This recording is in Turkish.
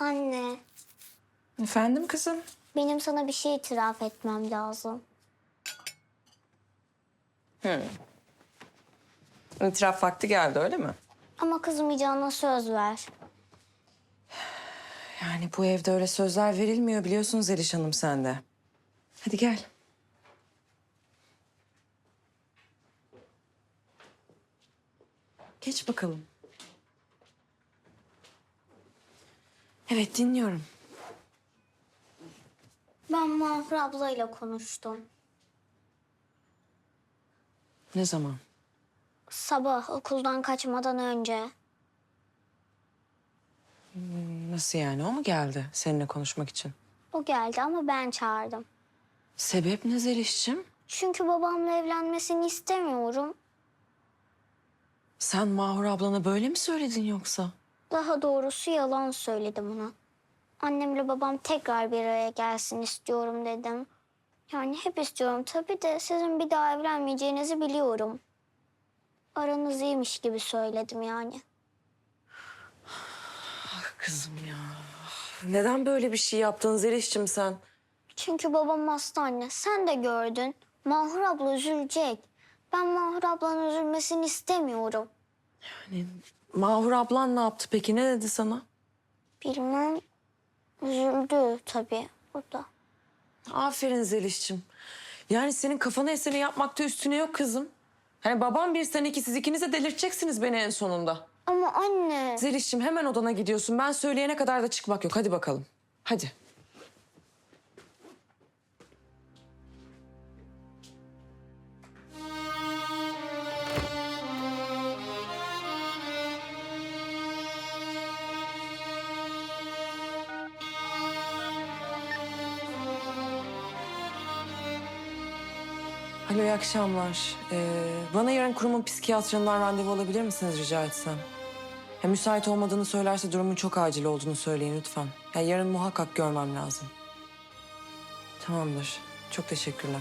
Anne, Efendim kızım? benim sana bir şey itiraf etmem lazım. İtiraf vakti geldi öyle mi? Ama kızmayacağına söz ver. Yani bu evde öyle sözler verilmiyor biliyorsun Zeliş Hanım sende. Hadi gel. Geç bakalım. Evet dinliyorum. Ben Mahur ablayla konuştum. Ne zaman? Sabah okuldan kaçmadan önce. Nasıl yani? O mu geldi seninle konuşmak için? O geldi ama ben çağırdım. Sebep ne Zeliş'cim? Çünkü babamla evlenmesini istemiyorum. Sen Mahur ablana böyle mi söyledin yoksa? Daha doğrusu yalan söyledim ona. Annemle babam tekrar bir araya gelsin istiyorum dedim. Yani hep istiyorum tabii de sizin bir daha evlenmeyeceğinizi biliyorum. Aranız iyiymiş gibi söyledim yani. Kızım ya. Neden böyle bir şey yaptın Zeliş'cim sen? Çünkü babam hasta anne. Sen de gördün. Mahur abla üzülecek. Ben Mahur ablanın üzülmesini istemiyorum. Hani Mahur ablan ne yaptı peki? Ne dedi sana? Bilmem. Üzüldü tabii o da. Aferin Zeliş'cim. Yani senin kafana eseni yapmakta üstüne yok kızım. Hani babam bir sen iki siz ikiniz de delirteceksiniz beni en sonunda. Ama anne. Zeliş'cim hemen odana gidiyorsun. Ben söyleyene kadar da çıkmak yok. Hadi bakalım. Hadi. Alo iyi akşamlar. Ee, bana yarın kurumun psikiyatrından randevu alabilir misiniz rica etsem? Ya, müsait olmadığını söylerse durumun çok acil olduğunu söyleyin lütfen. Ya, yarın muhakkak görmem lazım. Tamamdır. Çok teşekkürler.